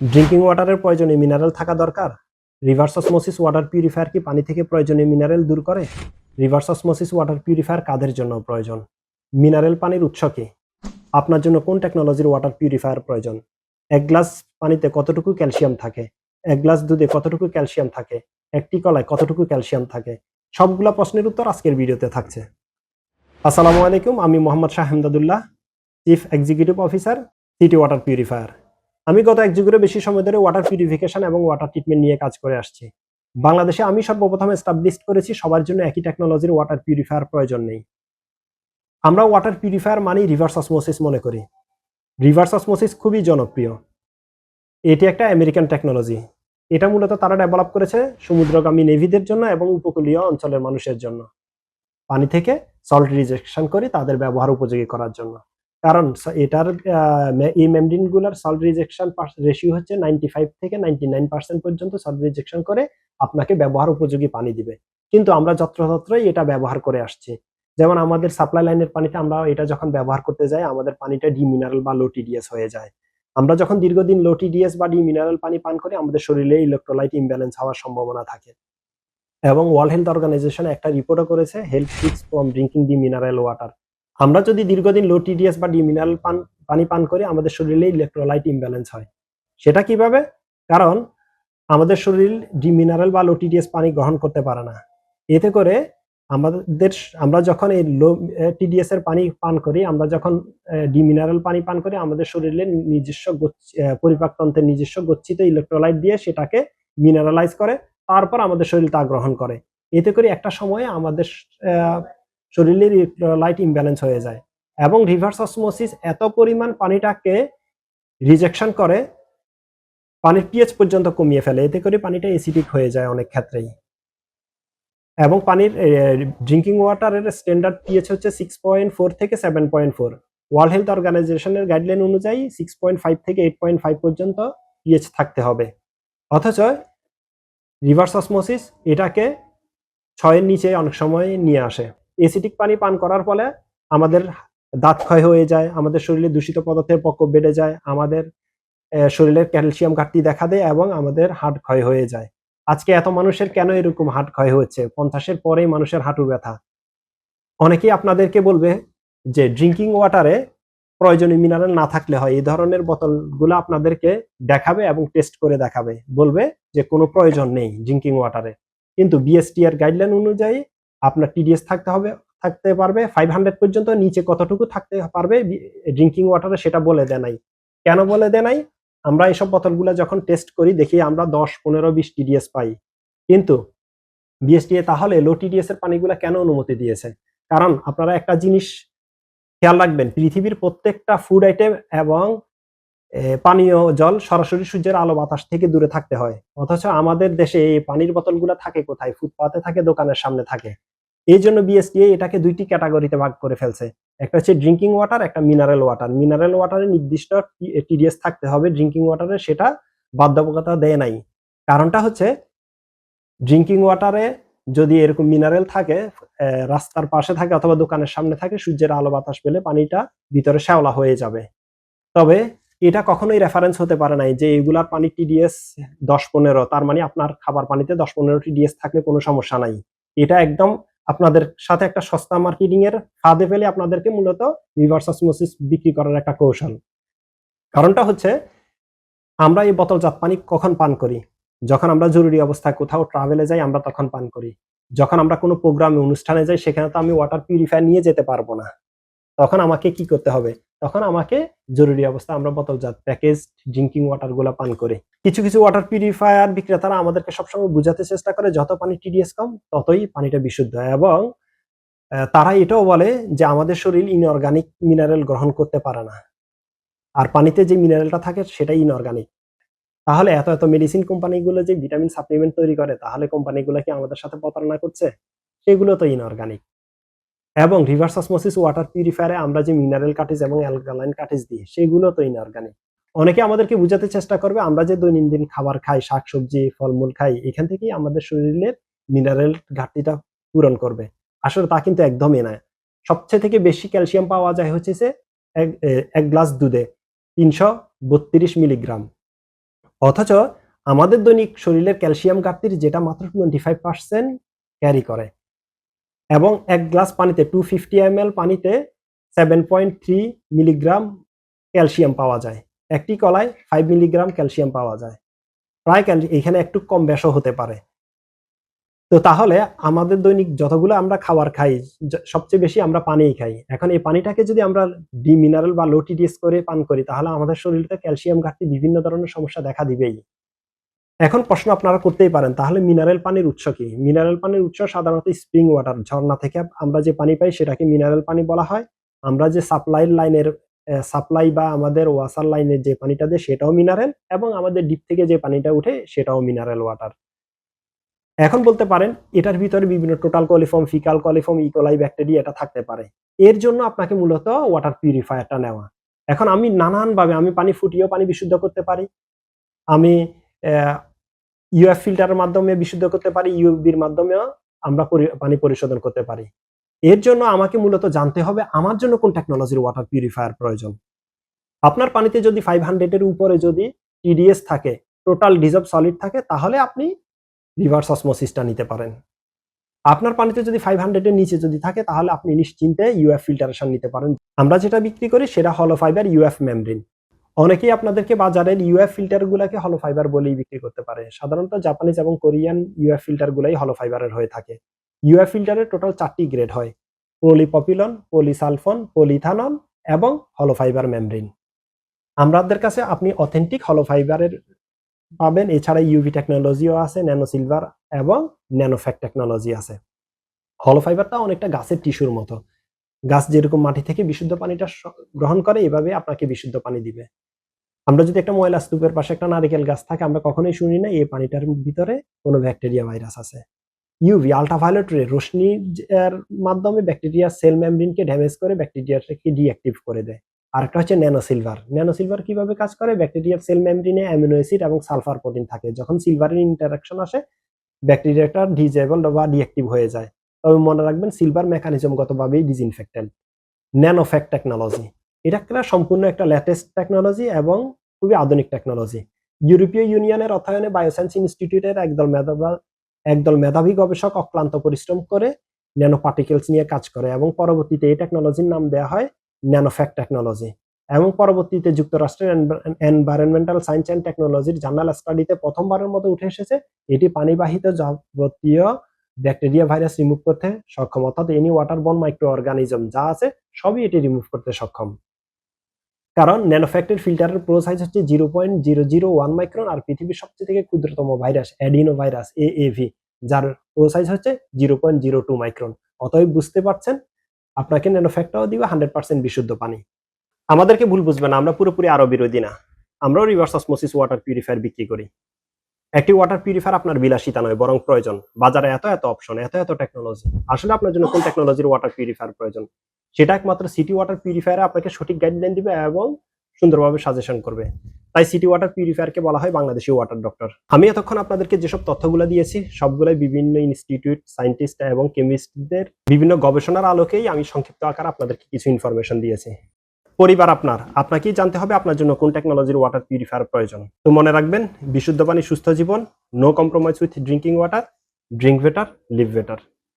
Drinking ওয়াটারের প্রয়োজনীয় mineral থাকা দরকার। রিভার্স অসমোসিস ওয়াটার পিউরিফায়ার কি পানি থেকে প্রয়োজনীয় মিনারেল দূর করে? রিভার্স অসমোসিস ওয়াটার পিউরিফায়ার কাদের জন্য প্রয়োজন? মিনারেল পানির উৎস কি? আপনার জন্য কোন টেকনোলজির ওয়াটার পিউরিফায়ার প্রয়োজন? এক গ্লাস পানিতে কতটুকু ক্যালসিয়াম থাকে? এক গ্লাস দুধে কতটুকু ক্যালসিয়াম থাকে? একটি কলায় কতটুকু ক্যালসিয়াম থাকে? সবগুলা প্রশ্নের উত্তর আজকের ভিডিওতে থাকছে। আসসালামু আলাইকুম, আমি Mohammad Shah Hemdadullah chief executive officer City Water Purifier আমি গত এক যুগেরও বেশি সময় ধরে ওয়াটার পিউরিফিকেশন এবং ওয়াটার ট্রিটমেন্ট নিয়ে কাজ করে আসছি। বাংলাদেশে আমি সর্বপ্রথম এস্টাবলিশ করেছি সবার জন্য একই টেকনোলজির ওয়াটার পিউরিফায়ার প্রয়োজন নেই। আমরা ওয়াটার পিউরিফায়ার মানেই রিভার্স অসমোসিস মনে করি। রিভার্স অসমোসিস খুবই জনপ্রিয়। এটি একটা আমেরিকান টেকনোলজি এটা মূলত তারা ডেভেলপ করেছে সমুদ্রগামী নেভিদের জন্য এবং উপকূলীয় অঞ্চলের মানুষের জন্য। পানি থেকে সল্ট রিজেকশন করে তাদের ব্যবহার উপযোগী করার জন্য। কারণ এটার এই মেমব্রেনগুলার সল্ট রিজেকশন রেশিও হচ্ছে নাইনটি ফাইভ থেকে নাইনটি নাইন পার্সেন্ট পর্যন্ত সল্ট রিজেকশন করে আপনাকে ব্যবহার উপযোগী পানি দিবে। কিন্তু আমরা যত্রতত্রই এটা ব্যবহার করে আসছি। যেমন আমাদের সাপ্লাই লাইনের পানিতে আমরা এটা যখন ব্যবহার করতে যাই, আমাদের পানিটা ডি মিনারেল বা লো টিডিএস হয়ে যায়। আমরা যখন দীর্ঘদিন লো টিডিএস বা ডি মিনারেল পানি পান করি, আমাদের শরীরে ইলেকট্রোলাইট ইমব্যালেন্স হওয়ার সম্ভাবনা থাকে। এবং ওয়ার্ল্ড হেলথ অর্গানাইজেশন একটা রিপোর্টও করেছে health tips from drinking de mineral water আমরা যদি দীর্ঘদিন লো টিডিএস বা ডি মিনারেল পান, পানি পান করি, আমাদের শরীরে ইলেকট্রোলাইট ইমব্যালেন্স হয়। সেটা কীভাবে? কারণ আমাদের শরীর ডিমিনারেল বা লো টিডিএস পানি গ্রহণ করতে পারে না। এতে করে আমাদের আমরা যখন এই লো টিডিএস এর পানি পান করি, আমরা যখন ডিমিনারেল পানি পান করি, আমাদের শরীরে নিজস্ব পরিপাকতন্ত্রের নিজস্ব গচ্ছিত ইলেকট্রোলাইট দিয়ে সেটাকে মিনারেলাইজ করে, তারপর আমাদের শরীর তা গ্রহণ করে। এতে করে একটা সময়ে আমাদের শরীরের ইলেকট্রোলাইট ইমব্যালেন্স হয়ে যায় এবং রিভার্স অসমোসিস এত পরিমাণ পানিটাকে রিজেকশন করে, পানির পিএইচ পর্যন্ত কমিয়ে ফেলে। এতে করে পানিটা এসিডিক হয়ে যায় অনেক ক্ষেত্রেই। এবং পানির ড্রিঙ্কিং ওয়াটারের স্ট্যান্ডার্ড পিএইচ হচ্ছে সিক্স পয়েন্ট ফোর থেকে seven point four world health অর্গানাইজেশনের গাইডলাইন অনুযায়ী সিক্স পয়েন্ট ফাইভ থেকে এইট পয়েন্ট ফাইভ পর্যন্ত পিএইচ থাকতে হবে। অথচ রিভার্স অসমোসিস এটাকে ছয়ের নিচে অনেক সময় নিয়ে আসে। এসিটিক পানি পান করার ফলে আমাদের দাঁত ক্ষয় হয়ে যায়, আমাদের শরীরে দূষিত পদার্থের প্রকোপ বেড়ে যায়, আমাদের শরীরের ক্যালসিয়াম ঘাটতি দেখা দেয় এবং আমাদের হার্ট ক্ষয় হয়ে যায়। আজকে এত মানুষের কেন এরকম হার্ট ক্ষয় হচ্ছে পঞ্চাশের পরেই মানুষের হাঁটু ব্যথা। অনেকেই আপনাদেরকে বলবে যে ড্রিঙ্কিং ওয়াটারে প্রয়োজনীয় মিনারেল না থাকলে হয়। এই ধরনের বোতলগুলো আপনাদেরকে দেখাবে এবং টেস্ট করে দেখাবে। বলবে যে কোনো প্রয়োজন নেই ড্রিঙ্কিং ওয়াটারে কিন্তু বিএসটি এর গাইডলাইন অনুযায়ী আপনার টিডিএস থাকতে হবে, থাকতে পারবে। ফাইভ হান্ড্রেড পর্যন্ত নিচে কতটুকু থাকতে পারবে ড্রিঙ্কিং ওয়াটারে সেটা বলে দেয় নাই। কেন বলে দেয় নাই? আমরা এইসব বোতলগুলো যখন টেস্ট করি, দেখি আমরা দশ, পনেরো, বিশ টিডিএস পাই। কিন্তু বিএসটিএ তাহলে লো টিডিএস এর পানিগুলো কেন অনুমতি দিয়েছে? কারণ আপনারা একটা জিনিস খেয়াল রাখবেন, পৃথিবীর প্রত্যেকটা ফুড আইটেম এবং পানীয় জল সরাসরি সূর্যের আলো বাতাস থেকে দূরে থাকতে হয়। অথচ আমাদের দেশে এই পানির বোতলগুলো থাকে কোথায়? ফুটপাতে থাকে, দোকানের সামনে থাকে। এই জন্য বিএসটিএ এটাকে দুইটি ক্যাটাগরিতে ভাগ করে ফেলছে। একটা হচ্ছে ড্রিঙ্কিং ওয়াটার একটা মিনারেল ওয়াটার মিনারেল ওয়াটারে নির্দিষ্ট টিডিএস থাকতে হবে। ড্রিঙ্কিং ওয়াটারে সেটা বাধ্যবাধকতা দেয় নাই। কারণটা হচ্ছে ড্রিঙ্কিং ওয়াটারে যদি এরকম মিনারেল থাকে রাস্তার পাশে থাকে অথবা দোকানের সামনে থাকে, সূর্যের আলো বাতাস পেলে পানিটা ভিতরে শ্যাওলা হয়ে যাবে। তবে এটা কখনোই রেফারেন্স হতে পারে নাই যে এগুলার পানি টিডিএস দশ পনেরো, তার মানে আপনার খাবার পানিতে দশ পনেরো টিডিএস থাকলে কোনো সমস্যা নাই। এটা একদম আপনাদের সাথে একটা সস্তা মার্কেটিং এর ফাঁদে ফেলে আপনাদেরকে মূলত রিভার্স অসমোসিস বিক্রি করার একটা কৌশল। কারণটা হচ্ছে, আমরা এই বোতলজাত পানি কখন পান করি? যখন আমরা জরুরি অবস্থায় কোথাও ট্রাভেলে যাই, আমরা তখন পান করি। যখন আমরা কোনো প্রোগ্রামে অনুষ্ঠানে যাই, সেখানে তো আমি ওয়াটার পিউরিফায়ার নিয়ে যেতে পারব না। তখন আমাকে কি করতে হবে? তখন আমাকে জরুরি অবস্থা, আমরা বোতলজাত প্যাকেজ ড্রিঙ্কিং ওয়াটারগুলা পান করি। কিছু কিছু ওয়াটার পিউরিফায়ার বিক্রেতারা আমাদেরকে সবসময় বোঝাতে চেষ্টা করে, যত পানি টিডিএস কম, ততই পানিটা বিশুদ্ধ। হয় এবং তারা এটাও বলে যে আমাদের শরীর ইনঅর্গানিক মিনারেল গ্রহণ করতে পারে না। আর পানিতে যে মিনারেলটা থাকে সেটাই ইনঅর্গানিক তাহলে এত এত মেডিসিন কোম্পানিগুলো যে ভিটামিন সাপ্লিমেন্ট তৈরি করে, তাহলে কোম্পানিগুলো কি আমাদের সাথে প্রতারণা করছে? সেগুলো তো ইনঅর্গানিক এবং রিভার্স অসমোসিস ওয়াটার পিউরিফায়ারে আমরা যে মিনারেল কাটিজ এবং অ্যালকালাইন কাটিজ দিই, সেগুলো তো ইনঅর্গানিক অনেকে আমাদেরকে বোঝাতে চেষ্টা করবে, আমরা যে দৈনন্দিন খাবার খাই, শাকসবজি, ফলমূল খাই, এখান থেকেই আমাদের শরীরের মিনারেল ঘাটতিটা পূরণ করবে। আসলে তা কিন্তু একদমই না সবচেয়ে থেকে বেশি ক্যালসিয়াম পাওয়া যায় হচ্ছে যে এক গ্লাস দুধে তিনশো বত্রিশ মিলিগ্রাম। অথচ আমাদের দৈনিক শরীরের ক্যালসিয়াম ঘাটতির যেটা মাত্র টোয়েন্টি ফাইভ পার্সেন্ট ক্যারি করে। এবং এক গ্লাস পানিতে টু ফিফটি এম পানিতে seven point three milligram calcium পাওয়া যায়। একটি কলায় ফাইভ মিলিগ্রাম ক্যালসিয়াম পাওয়া যায়। প্রায় এখানে একটু কম বেশও হতে পারে। তো তাহলে আমাদের দৈনিক যতগুলো আমরা খাবার খাই সবচেয়ে বেশি আমরা পানিই খাই। এখন এই পানিটাকে যদি আমরা ডি মিনারেল বা লো টিডিএস করে পান করি, তাহলে আমাদের শরীরে ক্যালসিয়াম ঘাটতি বিভিন্ন ধরনের সমস্যা দেখা দিবেই। এখন প্রশ্ন আপনারা করতেই পারেন, তাহলে মিনারেল পানির উৎস কি? মিনারেল পানির উৎস সাধারণত স্প্রিং ওয়াটার ঝর্ণা থেকে আমরা যে পানি পাই সেটাকে মিনারেল পানি বলা হয়। আমরা যে সাপ্লাই লাইনের সাপ্লাই বা আমাদের ওয়াসার লাইনের যে পানিটা দেয় সেটাও মিনারেল এবং আমাদের ডিপ থেকে যে পানিটা উঠে সেটাও মিনারেল ওয়াটার এখন বলতে পারেন, এটার ভিতরে বিভিন্ন total coliform faecal coliform E coli bacteria এটা থাকতে পারে। এর জন্য আপনাকে মূলত ওয়াটার পিউরিফায়ারটা নেওয়া। এখন আমি নানানভাবে, আমি পানি ফুটিয়েও পানি বিশুদ্ধ করতে পারি। আমি ইউএফ ফিল্টারের মাধ্যমে বিশুদ্ধ করতে পারি ইউবির মাধ্যমেও আমরা পানি পরিশোধন করতে পারি। এর জন্য আমাকে মূলত জানতে হবে আমার জন্য কোন টেকনোলজির ওয়াটার পিউরিফায়ার প্রয়োজন। আপনার পানিতে যদি ফাইভ হান্ড্রেডের উপরে যদি টিডিএস থাকে টোটাল ডিজব সলিড থাকে, তাহলে আপনি রিভার্স অসমোসিসটা নিতে পারেন। আপনার পানিতে যদি ফাইভ হান্ড্রেডের নিচে যদি থাকে, তাহলে আপনি নিশ্চিন্তে ইউএফ ফিল্টারেশন নিতে পারেন। আমরা যেটা বিক্রি করি, সেটা হলো ফাইবার ইউএফ মেমব্রেন অনেকেই আপনাদেরকে বাজারের ইউএফ ফিল্টারগুলোকে হলো ফাইবার বলেই বিক্রি করতে পারে। সাধারণত জাপানিজ এবং কোরিয়ান ইউএফ ফিল্টারগুলাই হলো ফাইবারের হয়ে থাকে। ইউএফ ফিল্টারের টোটাল চারটি গ্রেড হয়। পলিপপিলন পলিসালফন পলিথানল এবং হলো ফাইবার মেমব্রেন আমাদের কাছে আপনি অথেন্টিক হলো ফাইবারের পাবেন। এছাড়া ইউভি টেকনোলজিও আছে ন্যানো সিলভার এবং ন্যানোফ্যাক টেকনোলজি আছে। হলো ফাইবারটা অনেকটা গাছের টিস্যুর মতো। গাছ যেরকম মাটি থেকে বিশুদ্ধ পানিটা গ্রহণ করে, এভাবে আপনাকে বিশুদ্ধ পানি দিবে। আমরা যদি একটা ময়লা স্তূপের পাশে একটা নারিকেল গাছ থাকে, আমরা কখনোই শুনি না এই পানিটার ভিতরে কোনো ব্যাকটেরিয়া ভাইরাস আছে। ইউভি আলট্রাভায়োলেট রে রশ্মি এর মাধ্যমে ব্যাকটেরিয়া সেল মেমব্রেনকে ড্যামেজ করে, ব্যাকটেরিয়াটাকে ডিঅ্যাক্টিভ করে দেয়। আর একটা হচ্ছে ন্যানো সিলভার ন্যানো সিলভার কীভাবে কাজ করে? ব্যাকটেরিয়ার সেল মেমব্রেনে অ্যামিনো অ্যাসিড এবং সালফার প্রোটিন থাকে। যখন সিলভারের ইন্টারাকশন আসে, ব্যাকটেরিয়াটা ডিজেবল বা ডিঅ্যাক্টিভ হয়ে যায়। তবে মনে রাখবেন সিলভার মেকানিজমগতভাবেই ডিসইনফেক্টেন্ট ন্যানোফ্যাক টেকনোলজি এটা একটা সম্পূর্ণ একটা লেটেস্ট টেকনোলজি এবং খুবই আধুনিক টেকনোলজি ইউরোপীয় ইউনিয়নের অর্থায়নে বায়োসায়েন্স ইনস্টিটিউটের একদল মেধাবা একদল মেধাবী গবেষক অক্লান্ত পরিশ্রম করে ন্যানো পার্টিকেলস নিয়ে কাজ করে এবং পরবর্তীতে এই টেকনোলজির নাম দেওয়া হয় ন্যানোফ্যাক টেকনোলজি এবং পরবর্তীতে যুক্তরাষ্ট্রের এনভায়রনমেন্টাল সায়েন্স অ্যান্ড টেকনোলজির জার্নাল স্টাডিতে প্রথমবারের মতো উঠে এসেছে। এটি পানিবাহিত যাবতীয় ব্যাকটেরিয়া ভাইরাস রিমুভ করতে সক্ষম। অর্থাৎ any water borne micro organism যা আছে, সবই এটি রিমুভ করতে সক্ষম। কারণ ন্যানোফ্যাক্টের ফিল্টারের প্রো সাইজ হচ্ছে zero point zero zero one micron আর পৃথিবীর সবচেয়ে থেকে ক্ষুদ্রতম ভাইরাস অ্যাডিনো ভাইরাস এএভি যার প্রো সাইজ হচ্ছে zero point zero two micron অতএব বুঝতে পারছেন, আপনাকে ন্যানোফ্যাক্টটাও দিবে হান্ড্রেড পার্সেন্ট বিশুদ্ধ পানি। আমাদেরকে ভুল বুঝবেন না, আমরা পুরোপুরি আরও বিরোধী না। আমরাও রিভার্স অসমোসিস ওয়াটার পিউরিফায়ার বিক্রি করি। একটি ওয়াটার পিউরিফায়ার আপনার বিলাসিতা নয়, বরং প্রয়োজন। বাজারে এত এত অপশন এত এত টেকনোলজি আসলে আপনার জন্য কোন টেকনোলজির ওয়াটার পিউরিফায়ার প্রয়োজন? সেটা একমাত্র সিটি ওয়াটার পিউরিফায়ার আপনাকে সঠিক গাইডলাইন দিবে এবং সুন্দরভাবে সাজেশন করবে। তাই সিটি ওয়াটার পিউরিফায়ারকে বলা হয় বাংলাদেশি ওয়াটার ডক্টর আমি এতক্ষণ আপনাদেরকে যেসব তথ্যগুলো দিয়েছি, সবগুলোই বিভিন্ন ইনস্টিটিউট সায়েন্টিস্ট এবং কেমিস্টদের বিভিন্ন গবেষণার আলোকেই আমি সংক্ষিপ্ত আকার আপনাদেরকে কিছু ইনফরমেশন দিয়েছি। পরিবার আপনার। আপনাকেই জানতে হবে আপনার জন্য কোন টেকনোলজির ওয়াটার পিউরিফায়ার প্রয়োজন। তো মনে রাখবেন, বিশুদ্ধ পানি, সুস্থ জীবন no compromise with drinking water drink better live better